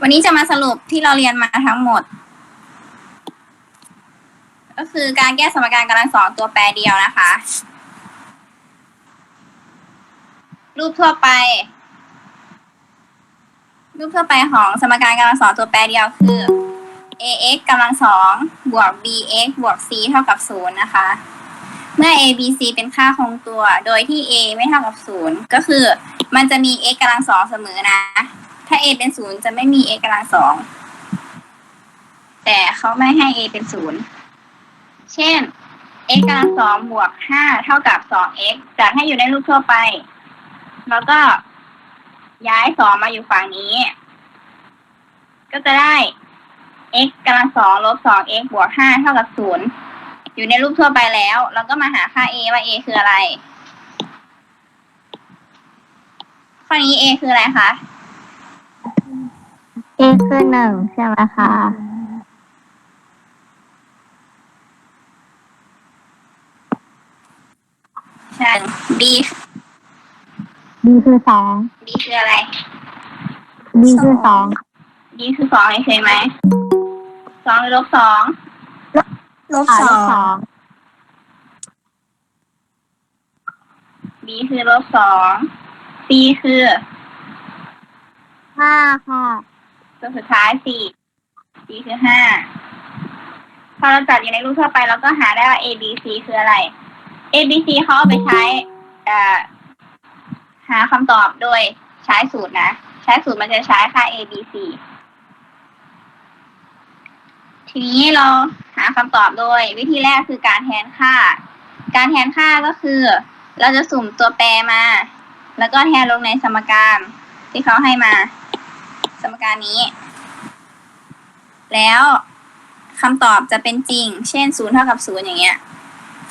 วันนี้จะมาสรุปที่เราเรียนมาทั้งหมด ก็คือการแก้สมการกำลังสองตัวแปรเดียวนะคะ รูปทั่วไป รูปทั่วไปของสมการกำลังสองตัวแปรเดียวคือ ax กำลังสองบวก bx บวก c เท่ากับศูนย์นะคะ เมื่อ a b c เป็นค่าคงตัว โดยที่ a ไม่เท่ากับศูนย์ก็คือ มันจะมี x กำลังสองเสมอนะ ถ้า a เป็นศูนย์จะไม่มี x กำลังสอง แต่เขาไม่ให้ a เป็นศูนย์ เช่น x กำลังสองบวกห้าเท่ากับสอง x จากให้อยู่ในรูปทั่วไป แล้วก็ย้ายสองมาอยู่ฝั่งนี้ ก็จะได้ x กำลังสองลบสอง x บวกห้าเท่ากับศูนย์อยู่ในรูปทั่วไปแล้ว เราก็มาหาค่า a ว่า a คืออะไร ข้อนี้ a คืออะไรคะ เอคือหนึ่งใช่ไหมคะใช่ b b คือสอง b คืออะไร b คือสอง b คือสองเฉยๆไหมสองหรือลบสองลบสอง b คือลบสอง c คือห้าค่ะ ตัวสุดท้ายสี่ c คือห้าพอเราจัดอยู่ในรูปทั่วไปเราก็หาได้ว่า a b c คืออะไร a b c เขาเอาไปใช้หาคำตอบโดยใช้สูตรนะ ใช้สูตรมันจะใช้ค่า a b c ทีนี้เราหาคำตอบโดย วิธีแรกคือการแทนค่า การแทนค่าก็คือ เราจะสุ่มตัวแปรมา แล้วก็แทนลงในสมการที่เขาให้มา สมการนี้ แล้วคำตอบจะเป็นจริง เช่นศูนย์เท่ากับศูนย์อย่างเงี้ย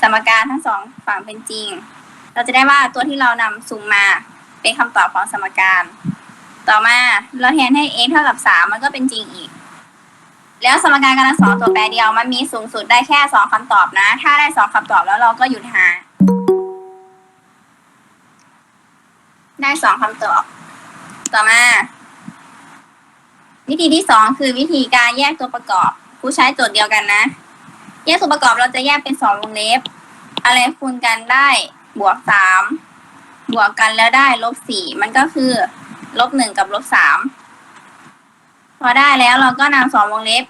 สมการทั้งสองฝั่งเป็นจริง เราจะได้ว่าตัวที่เรานำสุ่มมาเป็นคำตอบของสมการ ต่อมาเราแทนให้ x เท่ากับสามมันก็เป็นจริงอีก แล้วสมการกำลังสองตัวแปรเดียวมันมีสูงสุดได้แค่สองคำตอบนะ ถ้าได้สองคำตอบแล้วเราก็หยุดหา ได้สองคำตอบ ต่อมา วิธีที่สองคือวิธีการแยกตัวประกอบ ผู้ใช้โจทย์เดียวกันนะ แยกตัวประกอบเราจะแยกเป็นสองวงเล็บ อะไรคูณกันได้บวกสามบวกกันแล้วได้ลบสี่มันก็คือลบหนึ่งกับลบสามพอได้แล้วเราก็นำสองวงเล็บ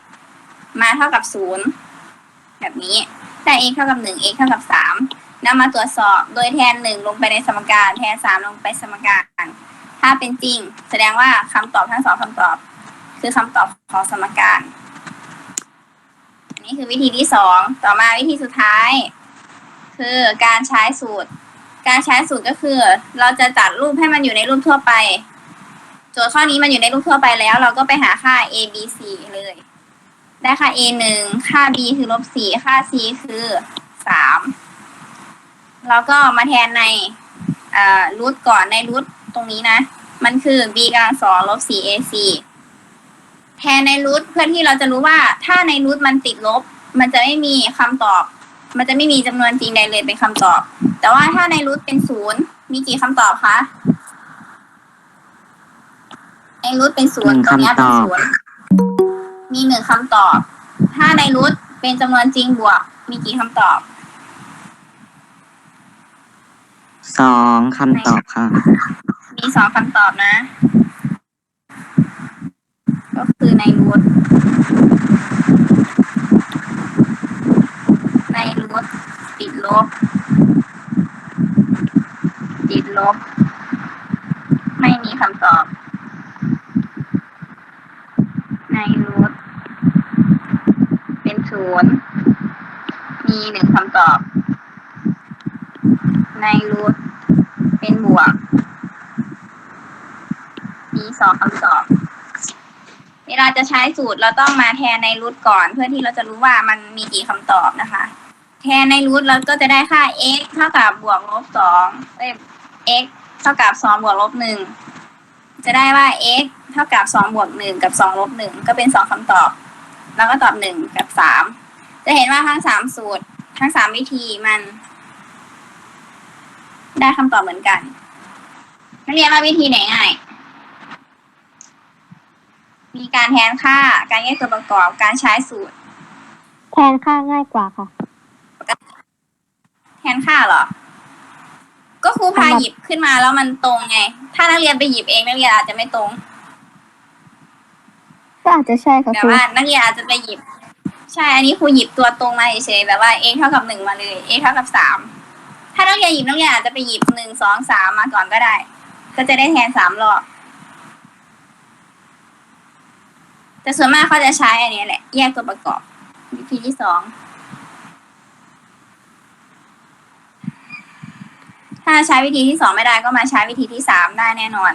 มาเท่ากับศูนย์แบบนี้ได้ x เท่ากับหนึ่ง x เท่ากับสามนำมาตรวจสอบโดยแทนหนึ่งลงไปในสมการ แทนสามลงไปสมการ ถ้าเป็นจริง แสดงว่าคำตอบทั้งสองคำตอบ คือคำตอบของสมการ อันนี้คือวิธีที่สอง ต่อมาวิธีสุดท้าย คือการใช้สูตร การใช้สูตรก็คือ เราจะจัดรูปให้มันอยู่ในรูปทั่วไป โจทย์ข้อนี้มันอยู่ในรูปทั่วไปแล้ว เราก็ไปหาค่า a b c เลย ได้ค่า a หนึ่งค่า b คือลบสี่ค่า c คือสามแล้วก็มาแทนในรูทก่อนในรูทตรงนี้นะ มันคือ b กำลังสองลบสี่ ac แทนในรูทเพื่อที่เราจะรู้ว่าถ้าในรูทมันติดลบ มันจะไม่มีคำตอบ มันจะไม่มีจำนวนจริงใดเลยเป็นคำตอบ แต่ว่าถ้าในรูทเป็นศูนย์มีกี่คำตอบคะในรูทเป็นศูนย์หนึ่งตรงเนี้ยเป็นคำตอบศูนย์มีหนึ่งคำตอบ ถ้าในรูทเป็นจำนวนจริงบวก มีกี่คำตอบ สองคำตอบค่ะ มีสองคำตอบนะ ก็คือในรูทในรูทติดลบ ติดลบ ไม่มีคำตอบ ในรูทเป็นศูนย์มีหนึ่งคำตอบ ในรูทเป็นบวก มีสองคำตอบ ลาจะใช้สูตรเราต้องมาแทนในรูทก่อน เพื่อที่เราจะรู้ว่ามันมีกี่คำตอบนะคะ แทนในรูทเราก็จะได้ค่า x เท่ากับบวกลบสองเอ้ย x เท่ากับสองบวกลบหนึ่งจะได้ว่า x เท่ากับสองบวกหนึ่งกับสองลบหนึ่งก็เป็นสองคำตอบ แล้วก็ตอบหนึ่งกับสามจะเห็นว่าทั้งสามสูตรทั้งสามวิธีมัน ได้คำตอบเหมือนกันนักเรียนว่าวิธีไหนง่าย มีการแทนค่า การแยกตัวประกอบ การใช้สูตร แทนค่าง่ายกว่าค่ะ แทนค่าเหรอ ก็ครูพาสำหรับหยิบขึ้นมาแล้วมันตรงไง ถ้านักเรียนไปหยิบเองนักเรียนอาจจะไม่ตรงก็อาจจะใช่ค่ะแต่ครูว่านักเรียนอาจจะไปหยิบ ใช่ อันนี้ครูหยิบตัวตรงมาเฉยๆแบบว่า x เท่ากับหนึ่งมาเลย x เท่ากับสาม ถ้านักเรียนหยิบนักเรียนอาจจะไปหยิบหนึ่งสองสามมาก่อนก็ได้ ก็จะได้แทนสามรอบ แต่ส่วนมากเขาจะใช้อันนี้แหละ แยกตัวประกอบ วิธีที่สอง ถ้าใช้วิธีที่สองไม่ได้ก็มาใช้วิธีที่สามได้แน่นอน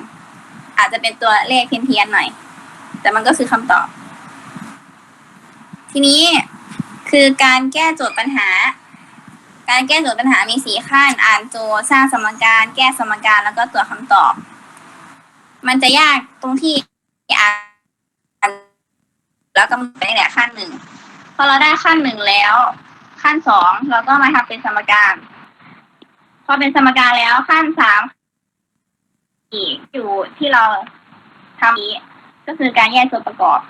อาจจะเป็นตัวเลขเพี้ยนๆหน่อย แต่มันก็คือคำตอบ ทีนี้คือการแก้โจทย์ปัญหา การแก้โจทย์ปัญหามีสี่ขั้น อ่านโจทย์ สร้างสมการ แก้สมการ แล้วก็ตรวจคำตอบ มันจะยากตรงที่อ่าน แล้วกำหนดนี่แหละขั้นหนึ่งพอเราได้ขั้นหนึ่งแล้ว ขั้นสองเราก็มาทำเป็นสมการ พอเป็นสมการแล้วขั้นสามอีกอยู่ที่เราทำนี้ก็คือการแยกส่วนประกอบ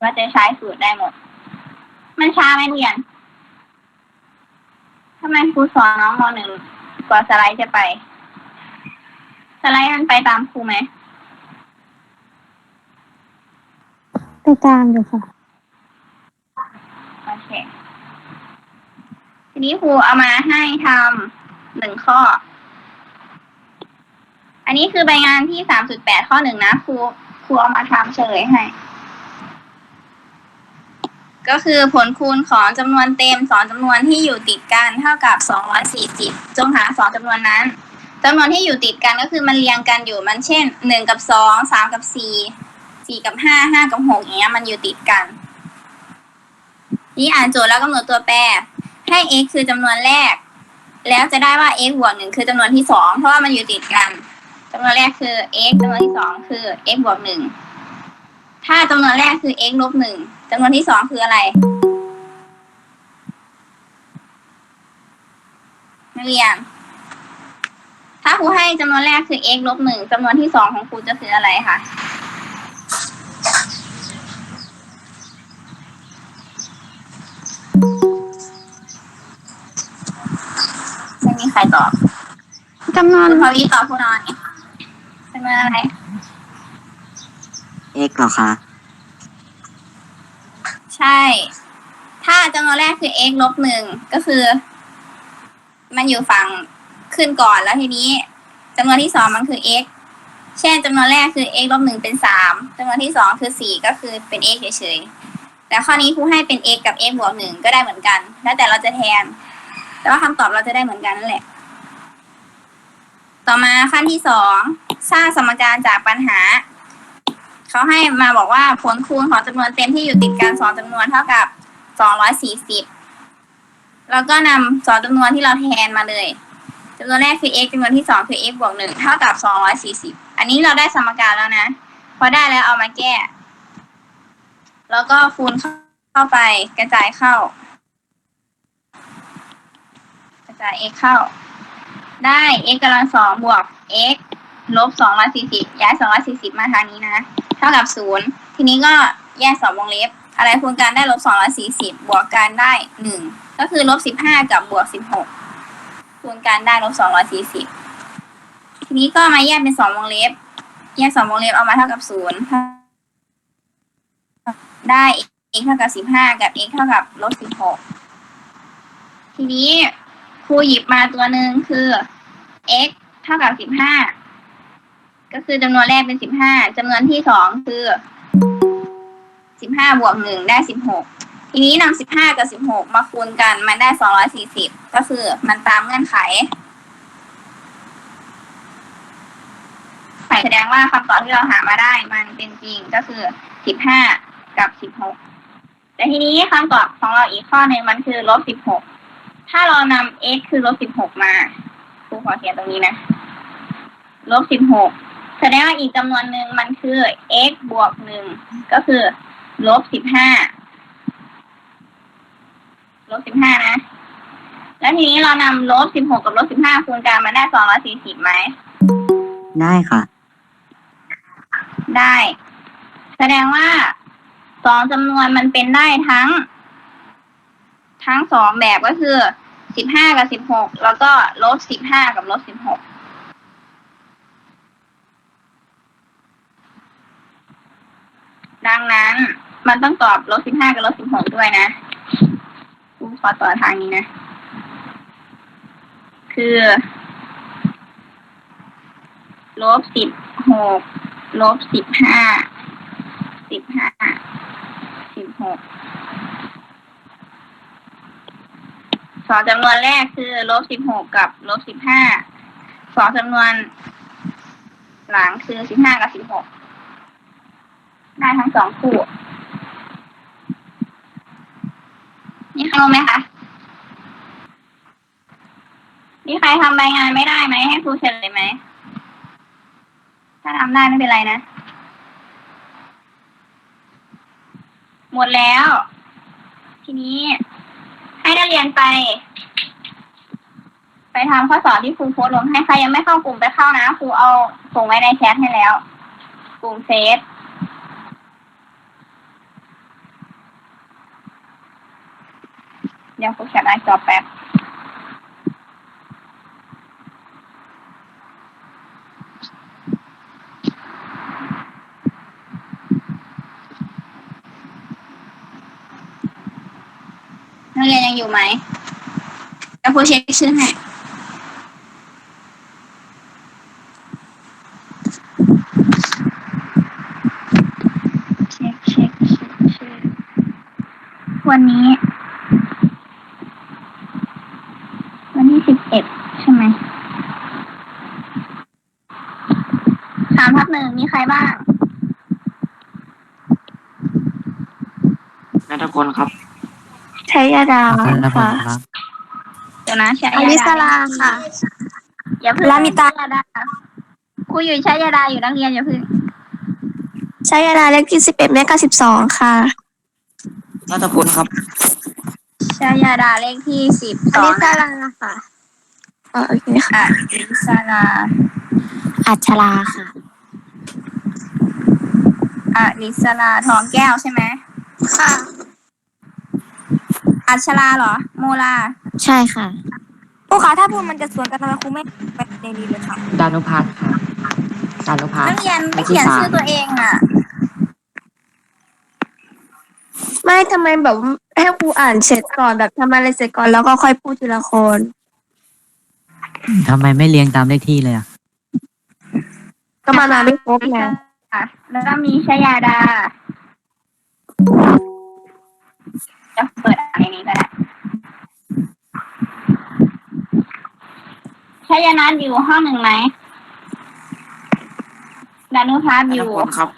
ว่าจะใช้สูตรได้หมด มันช้าไหมเรียนทำไมครูสอนน้องมหนึ่งกว่าสไลด์จะไป สไลด์มันไปตามครูไหม ไปตามอยู่ค่ะ โอเค ทีนี้ครูเอามาให้ทำหนึ่งข้อ อันนี้คือใบงานที่สามจุดแปดข้อหนึ่งนะครูครูเอามาทำเฉลยให้ ก็คือผลคูณของจำนวนเต็มสองจำนวนที่อยู่ติดกันเท่ากับสองร้อยสี่สิบจงหาสองจำนวนนั้นจำนวนที่อยู่ติดกันก็คือมันเรียงกันอยู่มันเช่นหนึ่งกับสองสามกับสี่ สี่กับห้าห้ากับหกอย่างเงี้ยมันอยู่ติดกัน นี่อ่านโจทย์แล้วกำหนดตัวแปร ให้ x คือจำนวนแรก แล้วจะได้ว่า x บวกหนึ่งคือจำนวนที่สองเพราะว่ามันอยู่ติดกันจำนวนแรกคือ x จำนวนที่สองคือ x บวกหนึ่งถ้าจำนวนแรกคือ x ลบหนึ่งจำนวนที่สองคืออะไรนักเรียน ถ้าครูให้จำนวนแรกคือ x ลบหนึ่งจำนวนที่สองของครูจะคืออะไรคะ ม่มีใครตอบจำนวนคุณพาวิตอบผู้นอนเป็นว่าอะไร x เหรอคะใช่ ถ้าจำนวนแรกคือ x ลบหนึ่งก็คือ มันอยู่ฝั่งขึ้นก่อนแล้วทีนี้จำนวนที่สองมันคือ x เช่นจำนวนแรกคือ x ลบหนึ่งเป็นสามจำนวนที่สองคือสี่ก็คือเป็น x เฉยๆแต่ข้อนี้ครูให้เป็น x กับ x บวกหนึ่งก็ได้เหมือนกัน แล้วแต่เราจะแทน แต่ว่าคำตอบเราจะได้เหมือนกันนั่นแหละ ต่อมาขั้นที่สองสร้างสมการจากปัญหา เขาให้มาบอกว่าผลคูณของจำนวนเต็มที่อยู่ติดกันสองจำนวนเท่ากับสองร้อยสี่สิบแล้วก็นำสองจำนวนที่เราแทนมาเลยจำนวนแรกคือ x จำนวนที่สองคือ x บวกหนึ่งเท่ากับสองร้อยสี่สิบอันนี้เราได้สมการแล้วนะ พอได้แล้วเอามาแก้ แล้วก็คูณเข้าไปกระจายเข้า จาย x เข้า ได้ x กำลังสองบวก x ลบสองร้อยสี่สิบย้ายสองร้อยสี่สิบมาทางนี้นะ เท่ากับศูนย์ทีนี้ก็แยกสองวงเล็บ อะไรคูณกันได้ลบสองร้อยสี่สิบบวกกันได้หนึ่งก็คือลบสิบห้ากับบวกสิบหกคูณกันได้ลบสองร้อยสี่สิบทีนี้ก็มาแยกเป็นสองวงเล็บ แยกสองวงเล็บเอามาเท่ากับศูนย์ได้ x เท่ากับสิบห้ากับ x เท่ากับลบสิบหกทีนี้ ครูหยิบมาตัวหนึ่งคือ x เท่ากับสิบห้าก็คือจำนวนแรกเป็นสิบห้าจำนวนที่สองคือสิบห้าบวกหนึ่งได้สิบหกทีนี้นำสิบห้ากับสิบหกมาคูณกันมันได้สองร้อยสี่สิบก็คือมันตามเงื่อนไขไขแสดงว่าคำตอบที่เราหามาได้มันเป็นจริงก็คือสิบห้ากับสิบหกแต่ทีนี้คำตอบของเราอีกข้อหนึ่งมันคือลบสิบหก ถ้าเรานำ x คือลบสิบหกมาครูขอเขียนตรงนี้นะ ลบสิบหกแสดงว่าอีกจำนวนหนึ่งมันคือ x บวกหนึ่งก็คือ ลบสิบห้า ลบสิบห้านะ แล้วทีนี้เรานำลบสิบหกกับลบสิบห้าคูณกันมันได้สองร้อยสี่สิบไหม ได้ค่ะ ได้ แสดงว่าสองจำนวนมันเป็นได้ทั้ง ทั้งสองแบบก็คือสิบห้ากับสิบหกแล้วก็ลบสิบห้ากับลบสิบหกดังนั้นมันต้องตอบลบสิบห้ากับลบสิบหกด้วยนะกูขอต่อทางนี้นะ คือลบสิบหกลบสิบห้าสิบห้าสิบหก สองจำนวนแรกคือลบสิบหกกับลบสิบห้าสองจำนวน หลังคือสิบห้ากับสิบหกได้ทั้งสองคู่ นี่ใครรู้ไหมคะมีใครทำรายงานไม่ได้ไหมให้ครูเฉลยไหม ถ้าทำได้ไม่เป็นไรนะ หมดแล้ว ทีนี้ ได้เรียนไป ไปทำข้อสอบที่ครูโพสต์ลงให้ใครยังไม่เข้ากลุ่มไปเข้านะครูเอาส่งไว้ในแชทให้แล้ว กลุ่มเฟซเดี๋ยวครูแชทหน้จอแป๊บ เรียนยังอยู่ไหมแล้วครูเช็คชื่อให้เช็คเช็คเช็คชื่อวันนี้ วันที่สิบเอ็ดใช่ไหมสามทับหนึ่งมีใครบ้างนัทพลครับ ชัยดาแล้วผมค่ะครับเดี๋ยวนะใช้อลิสลาค่ะ อย่าเพิ่งลามิตา ชัยดาครูอยู่ใช้ยาดาอยู่นักเรียนอย่าเพิ่งชัยดาเลขที่สิบเอ็ดแม่เก้าสิบสองค่ะนัทพลครับใช้ยาดาเลขที่สิบอสองลิสลาค่ะอ๋อโอเคค่ะอลิสลาอัชราค่ะ อลิสลาทองแก้วใช่ไหมค่ะ อัชราเหรอ โมลาใช่ค่ะ ครูคะถ้าพูดมันจะสวนกันทำไมครูไม่ไปในนี้เลยค่ะดานุพัฒน์ค่ะดานุพัฒนัน์กเรียนไม่เขียนชื่อตัวเองอะ ไม่ทำไมแบบให้ครูอ่านเสร็จก่อนแบบทำอะไรเสร็จก่อนแล้วก็ค่อยพูดทีละคนทำไมไม่เรียงตามเลขที่เลยอะ ก็มามาไม่ครบไงค่ะแล้วก็มีชยาดา จะเปิดอะไรนี้ก็ได้ชยานัทอยู่ห้องหนึ่งไหมดานุพัฒน์นัอทยู่พลครับ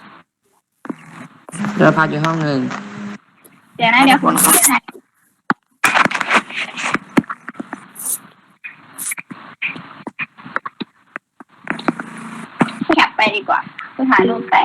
เรือพัฒน์อยู่ห้องหนึ่ง เดี๋ยวนะเดี๋ยวผมคิดให้แคปไปดีกว่าคือถ่ายรูปไป